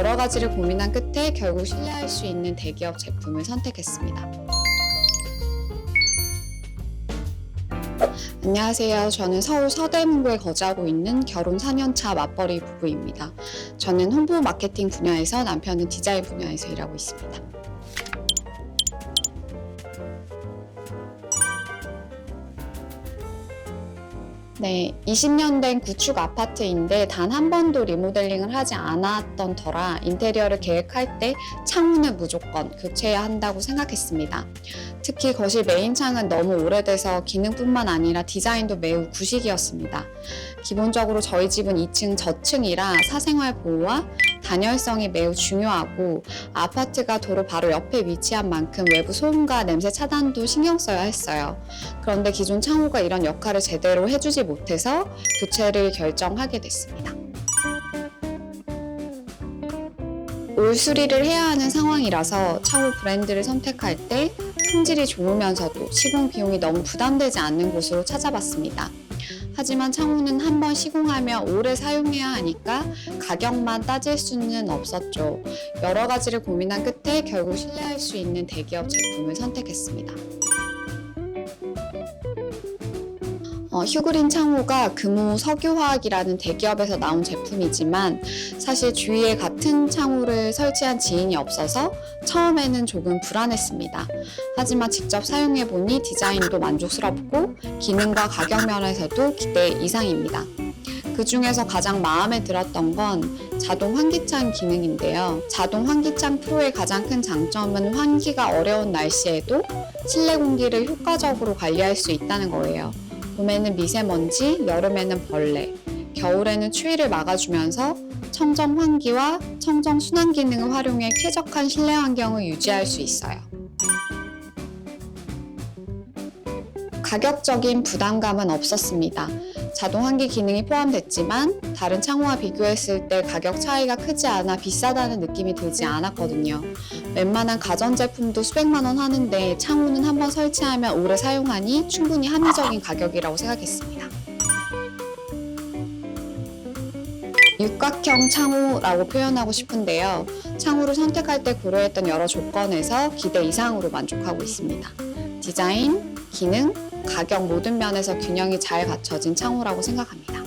여러 가지를 고민한 끝에 결국 신뢰할 수 있는 대기업 제품을 선택했습니다. 안녕하세요. 저는 서울 서대문구에 거주하고 있는 결혼 4년차 맞벌이 부부입니다. 저는 홍보 마케팅 분야에서 남편은 디자인 분야에서 일하고 있습니다. 네, 20년 된 구축 아파트인데 단 한 번도 리모델링을 하지 않았던 터라 인테리어를 계획할 때 창문은 무조건 교체해야 한다고 생각했습니다. 특히 거실 메인 창은 너무 오래돼서 기능뿐만 아니라 디자인도 매우 구식이었습니다. 기본적으로 저희 집은 2층 저층이라 사생활 보호와 단열성이 매우 중요하고 아파트가 도로 바로 옆에 위치한 만큼 외부 소음과 냄새 차단도 신경 써야 했어요. 그런데 기존 창호가 이런 역할을 제대로 해주지 못해서 교체를 결정하게 됐습니다. 올 수리를 해야 하는 상황이라서 창호 브랜드를 선택할 때 품질이 좋으면서도 시공 비용이 너무 부담되지 않는 곳으로 찾아봤습니다. 하지만 창호는 한 번 시공하면 오래 사용해야 하니까 가격만 따질 수는 없었죠. 여러 가지를 고민한 끝에 결국 신뢰할 수 있는 대기업 제품을 선택했습니다. 어, 휴그린 창호가 금호 석유화학이라는 대기업에서 나온 제품이지만 사실 주위에 같은 창호를 설치한 지인이 없어서 처음에는 조금 불안했습니다. 하지만 직접 사용해보니 디자인도 만족스럽고 기능과 가격 면에서도 기대 이상입니다. 그 중에서 가장 마음에 들었던 건 자동 환기창 기능인데요. 자동 환기창 프로의 가장 큰 장점은 환기가 어려운 날씨에도 실내 공기를 효과적으로 관리할 수 있다는 거예요. 봄에는 미세먼지, 여름에는 벌레, 겨울에는 추위를 막아주면서 청정 환기와 청정 순환 기능을 활용해 쾌적한 실내 환경을 유지할 수 있어요. 가격적인 부담감은 없었습니다. 자동 환기 기능이 포함됐지만 다른 창호와 비교했을 때 가격 차이가 크지 않아 비싸다는 느낌이 들지 않았거든요. 웬만한 가전제품도 수백만 원 하는데 창호는 한번 설치하면 오래 사용하니 충분히 합리적인 가격이라고 생각했습니다. 육각형 창호라고 표현하고 싶은데요. 창호를 선택할 때 고려했던 여러 조건에서 기대 이상으로 만족하고 있습니다. 디자인, 기능, 가격 모든 면에서 균형이 잘 갖춰진 창호라고 생각합니다.